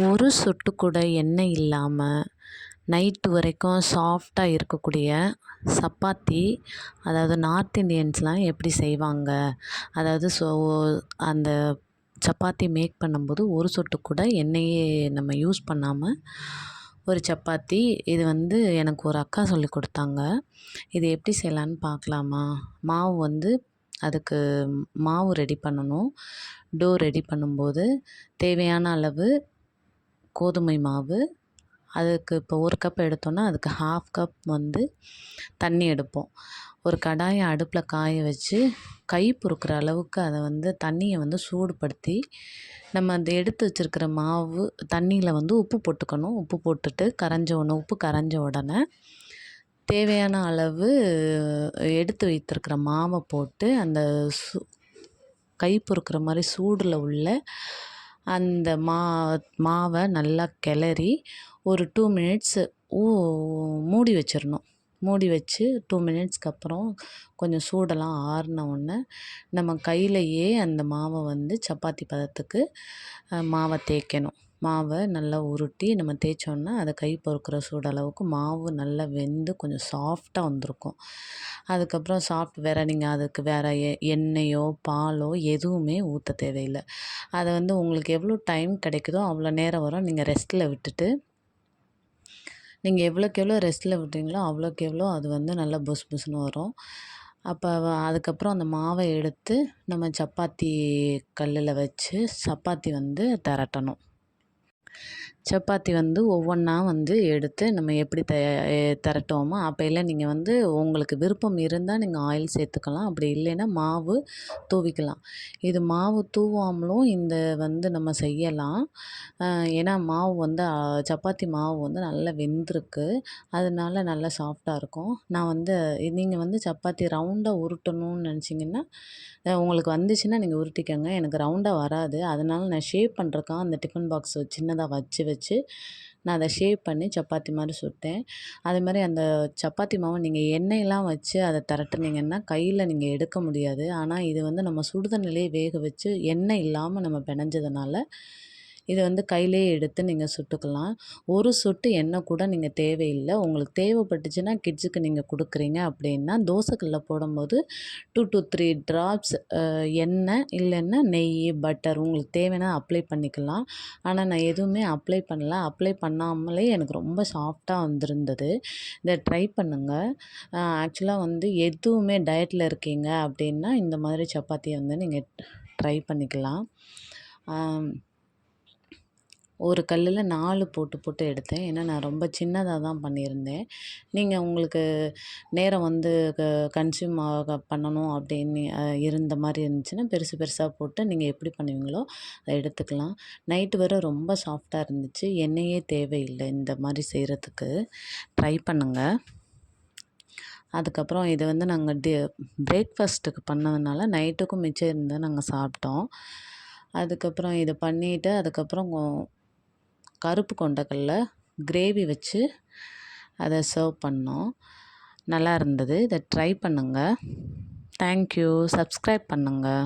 ஒரு சொட்டு கூட எண்ணெய் இல்லாமல் நைட்டு வரைக்கும் சாஃப்டாக இருக்கக்கூடிய சப்பாத்தி அதாவது நார்த் இண்டியன்ஸ்லாம் எப்படி செய்வாங்க? அதாவது ஸோ அந்த சப்பாத்தி மேக் பண்ணும்போது ஒரு சொட்டு கூட எண்ணெயே நம்ம யூஸ் பண்ணாமல் ஒரு சப்பாத்தி இது வந்து எனக்கு ஒரு அக்கா சொல்லி கொடுத்தாங்க. இது எப்படி செய்யலான்னு பார்க்கலாமா? மாவு வந்து அதுக்கு மாவு ரெடி பண்ணணும். டோ ரெடி பண்ணும்போது தேவையான அளவு கோதுமை மாவு. அதுக்கு இப்போ ஒரு கப் எடுத்தோன்னா அதுக்கு ஹாஃப் கப் வந்து தண்ணி எடுப்போம். ஒரு கடாயை அடுப்பில் காய வச்சு கை பொறுக்கிற அளவுக்கு அதை வந்து தண்ணியை வந்து சூடுபடுத்தி நம்ம அந்த எடுத்து வச்சுருக்கிற மாவு தண்ணியில் வந்து உப்பு போட்டுக்கணும். உப்பு போட்டுட்டு கரைஞ்ச உடனே உப்பு கரைஞ்ச உடனே தேவையான அளவு எடுத்து வைத்திருக்கிற மாவை போட்டு அந்த சு கை பொறுக்கிற மாதிரி சூடில் உள்ள அந்த மா மாவை நல்லா கிளறி ஒரு டூ மினிட்ஸு ஊ மூடி வச்சிடணும். மூடி வச்சு டூ மினிட்ஸ்க்கு அப்புறம் கொஞ்சம் சூடெல்லாம் ஆறின உடனே நம்ம கையிலையே அந்த மாவை வந்து சப்பாத்தி பதத்துக்கு மாவை தேய்க்கணும். மாவை நல்லா உருட்டி நம்ம தேய்ச்சோன்னா அதை கை பொறுக்கிற சூடளவுக்கு மாவு நல்லா வெந்து கொஞ்சம் சாஃப்டாக வந்திருக்கும். அதுக்கப்புறம் சாஃப்ட் வேறு நீங்கள் அதுக்கு வேறு எண்ணெயோ பாலோ எதுவுமே ஊற்ற தேவையில்லை. அதை வந்து உங்களுக்கு எவ்வளோ டைம் கிடைக்குதோ அவ்வளோ நேரம் வரும். நீங்கள் ரெஸ்ட்டில் விட்டுட்டு நீங்கள் எவ்வளோக்கு எவ்வளோ ரெஸ்ட்டில் விட்டீங்களோ அவ்வளோக்கு எவ்வளோ அது வந்து நல்லா புஸ் புஸ்னு வரும். அப்போ அதுக்கப்புறம் அந்த மாவை எடுத்து நம்ம சப்பாத்தி கல்லில் வச்சு சப்பாத்தி வந்து திரட்டணும். சப்பாத்தி வந்து ஒவ்வொன்றா வந்து எடுத்து நம்ம எப்படி த திரட்டுவோமோ அப்போல்லாம் நீங்கள் வந்து உங்களுக்கு விருப்பம் இருந்தால் நீங்கள் ஆயில் சேர்த்துக்கலாம். அப்படி இல்லைன்னா மாவு தூவிக்கலாம். இது மாவு தூவாமலும் இந்த வந்து நம்ம செய்யலாம். ஏன்னா மாவு வந்து சப்பாத்தி மாவு வந்து நல்லா வெந்திருக்கு. அதனால நல்லா சாஃப்டாக இருக்கும். நான் வந்து நீங்கள் வந்து சப்பாத்தி ரவுண்டாக உருட்டணும்னு நினச்சிங்கன்னா உங்களுக்கு வந்துச்சுன்னா நீங்கள் உருட்டிக்கோங்க. எனக்கு ரவுண்டாக வராது. அதனால நான் ஷேப் பண்ணுறக்காக அந்த டிஃபன் பாக்ஸ் சின்னதாக வச்சு வச்சு நான் அதை ஷேப் பண்ணி சப்பாத்தி மாதிரி சுட்டேன். அது மாதிரி அந்த சப்பாத்தி மாவை நீங்கள் எண்ணெயெலாம் வச்சு அதை திரட்டுனீங்கன்னா கையில் நீங்கள் எடுக்க முடியாது. ஆனால் இது வந்து நம்ம சுடுதண்ணிலே வேக வச்சு எண்ணெய் இல்லாமல் நம்ம பிணைஞ்சதுனால இதை வந்து கையிலேயே எடுத்து நீங்கள் சுட்டுக்கலாம். ஒரு சொட்டு எண்ணெய் கூட நீங்கள் தேவையில்லை. உங்களுக்கு தேவைப்பட்டுச்சுன்னா கிட்ஸுக்கு நீங்கள் கொடுக்குறீங்க அப்படின்னா தோசைக்கல்ல போடும்போது டூ டு த்ரீ ட்ராப்ஸ் எண்ணெய் இல்லைன்னா நெய் பட்டர் உங்களுக்கு தேவைன்னா அப்ளை பண்ணிக்கலாம். ஆனால் நான் எதுவுமே அப்ளை பண்ணல. அப்ளை பண்ணாமலே எனக்கு ரொம்ப சாஃப்டாக வந்திருந்தது. இதை ட்ரை பண்ணுங்கள் ஆக்சுவலாக வந்து எதுவுமே டயட்டில் இருக்கீங்க அப்படின்னா இந்த மாதிரி சப்பாத்தியை வந்து நீங்கள் ட்ரை பண்ணிக்கலாம். ஒரு கல்லில் நாலு போட்டு போட்டு எடுத்தேன். ஏன்னா நான் ரொம்ப சின்னதாக தான் பண்ணியிருந்தேன். நீங்கள் உங்களுக்கு நேரம் வந்து க கன்சியூம் ஆக பண்ணணும் அப்படின்னு இருந்த மாதிரி இருந்துச்சுன்னா பெருசு பெருசாக போட்டு நீங்கள் எப்படி பண்ணுவீங்களோ அதை எடுத்துக்கலாம். நைட்டு வரை ரொம்ப சாஃப்டாக இருந்துச்சு. எண்ணெயே தேவையில்லை இந்த மாதிரி செய்கிறதுக்கு ட்ரை பண்ணுங்கள் அதுக்கப்புறம் இதை வந்து நாங்கள் டி பிரேக்ஃபாஸ்ட்டுக்கு பண்ணதுனால நைட்டுக்கும் மிச்சம் இருந்தால் நாங்கள் சாப்பிட்டோம். அதுக்கப்புறம் இதை பண்ணிவிட்டு அதுக்கப்புறம் கருப்பு கொண்டக்கல்ல கிரேவி வச்சு அதை சர்வ் பண்ணோம். நல்லா இருந்தது. இதை ட்ரை பண்ணுங்கள் தேங்க்யூ சப்ஸ்கிரைப் பண்ணுங்கள்